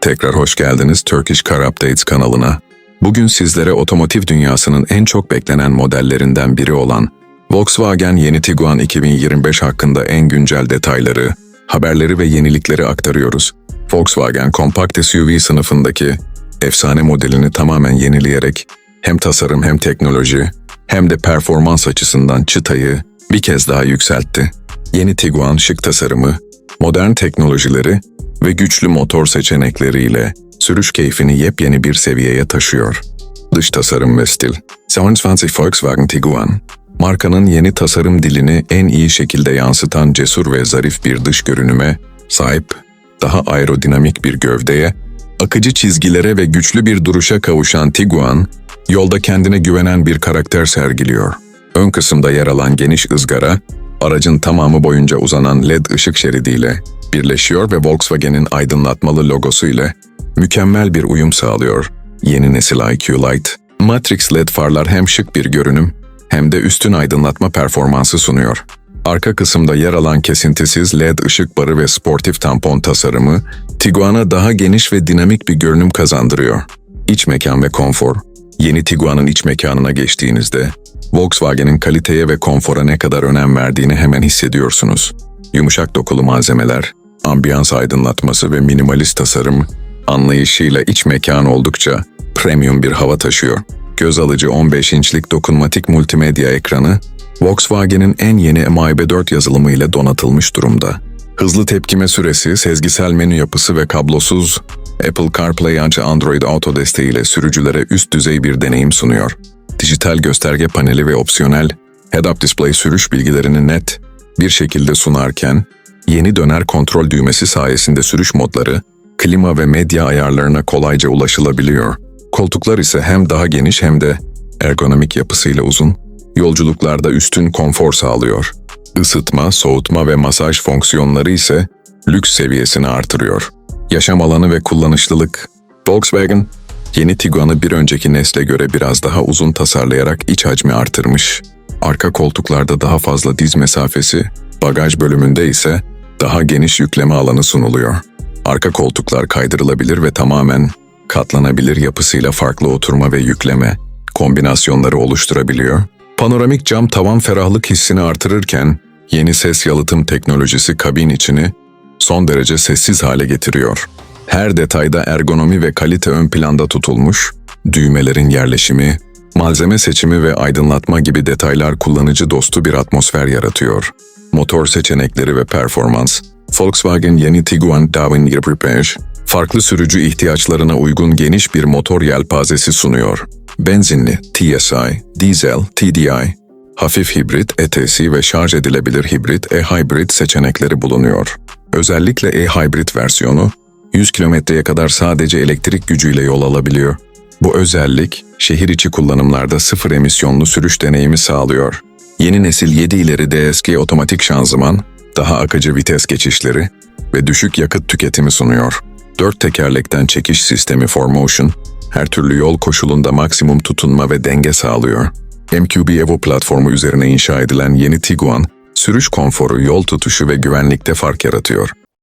Tekrar hoş geldiniz Turkish Car Updates kanalına. Bugün sizlere otomotiv dünyasının en çok beklenen modellerinden biri olan Volkswagen yeni Tiguan 2025 hakkında en güncel detayları, haberleri ve yenilikleri aktarıyoruz. Volkswagen kompakt SUV sınıfındaki efsane modelini tamamen yenileyerek hem tasarım hem teknoloji hem de performans açısından çıtayı bir kez daha yükseltti. Yeni Tiguan şık tasarımı, modern teknolojileri ve güçlü motor seçenekleriyle sürüş keyfini yepyeni bir seviyeye taşıyor. Dış tasarım ve stil 27 Volkswagen Tiguan, markanın yeni tasarım dilini en iyi şekilde yansıtan cesur ve zarif bir dış görünüme sahip, daha aerodinamik bir gövdeye, akıcı çizgilere ve güçlü bir duruşa kavuşan Tiguan, yolda kendine güvenen bir karakter sergiliyor. Ön kısımda yer alan geniş ızgara, aracın tamamı boyunca uzanan LED ışık şeridiyle birleşiyor ve Volkswagen'in aydınlatmalı logosu ile mükemmel bir uyum sağlıyor. Yeni nesil IQ Light, Matrix LED farlar hem şık bir görünüm hem de üstün aydınlatma performansı sunuyor. Arka kısımda yer alan kesintisiz LED ışık barı ve sportif tampon tasarımı, Tiguan'a daha geniş ve dinamik bir görünüm kazandırıyor. İç mekan ve konfor, yeni Tiguan'ın iç mekanına geçtiğinizde, Volkswagen'in kaliteye ve konfora ne kadar önem verdiğini hemen hissediyorsunuz. Yumuşak dokulu malzemeler, ambiyans aydınlatması ve minimalist tasarım anlayışıyla iç mekan oldukça premium bir hava taşıyor. Göz alıcı 15 inçlik dokunmatik multimedya ekranı, Volkswagen'in en yeni MIB4 yazılımı ile donatılmış durumda. Hızlı tepkime süresi, sezgisel menü yapısı ve kablosuz Apple CarPlay ancak Android Auto desteğiyle sürücülere üst düzey bir deneyim sunuyor. Dijital gösterge paneli ve opsiyonel head-up display sürüş bilgilerini net bir şekilde sunarken, yeni döner kontrol düğmesi sayesinde sürüş modları, klima ve medya ayarlarına kolayca ulaşılabiliyor. Koltuklar ise hem daha geniş hem de ergonomik yapısıyla uzun, yolculuklarda üstün konfor sağlıyor. Isıtma, soğutma ve masaj fonksiyonları ise lüks seviyesini artırıyor. Yaşam alanı ve kullanışlılık. Volkswagen, yeni Tiguan'ı bir önceki nesle göre biraz daha uzun tasarlayarak iç hacmi artırmış. Arka koltuklarda daha fazla diz mesafesi, bagaj bölümünde ise daha geniş yükleme alanı sunuluyor. Arka koltuklar kaydırılabilir ve tamamen katlanabilir yapısıyla farklı oturma ve yükleme kombinasyonları oluşturabiliyor. Panoramik cam tavan ferahlık hissini artırırken yeni ses yalıtım teknolojisi kabin içini son derece sessiz hale getiriyor. Her detayda ergonomi ve kalite ön planda tutulmuş, düğmelerin yerleşimi, malzeme seçimi ve aydınlatma gibi detaylar kullanıcı dostu bir atmosfer yaratıyor. Motor seçenekleri ve performans, Volkswagen yeni Tiguan Darwin 25, farklı sürücü ihtiyaçlarına uygun geniş bir motor yelpazesi sunuyor. Benzinli, TSI, dizel, TDI, hafif hibrit, ETC ve şarj edilebilir hibrit, e-hybrid seçenekleri bulunuyor. Özellikle e-hybrid versiyonu, 100 kilometreye kadar sadece elektrik gücüyle yol alabiliyor. Bu özellik, şehir içi kullanımlarda sıfır emisyonlu sürüş deneyimi sağlıyor. Yeni nesil 7 ileri DSG otomatik şanzıman, daha akıcı vites geçişleri ve düşük yakıt tüketimi sunuyor. Dört tekerlekten çekiş sistemi 4Motion, her türlü yol koşulunda maksimum tutunma ve denge sağlıyor. MQB Evo platformu üzerine inşa edilen yeni Tiguan, sürüş konforu, yol tutuşu ve güvenlikte fark yaratıyor.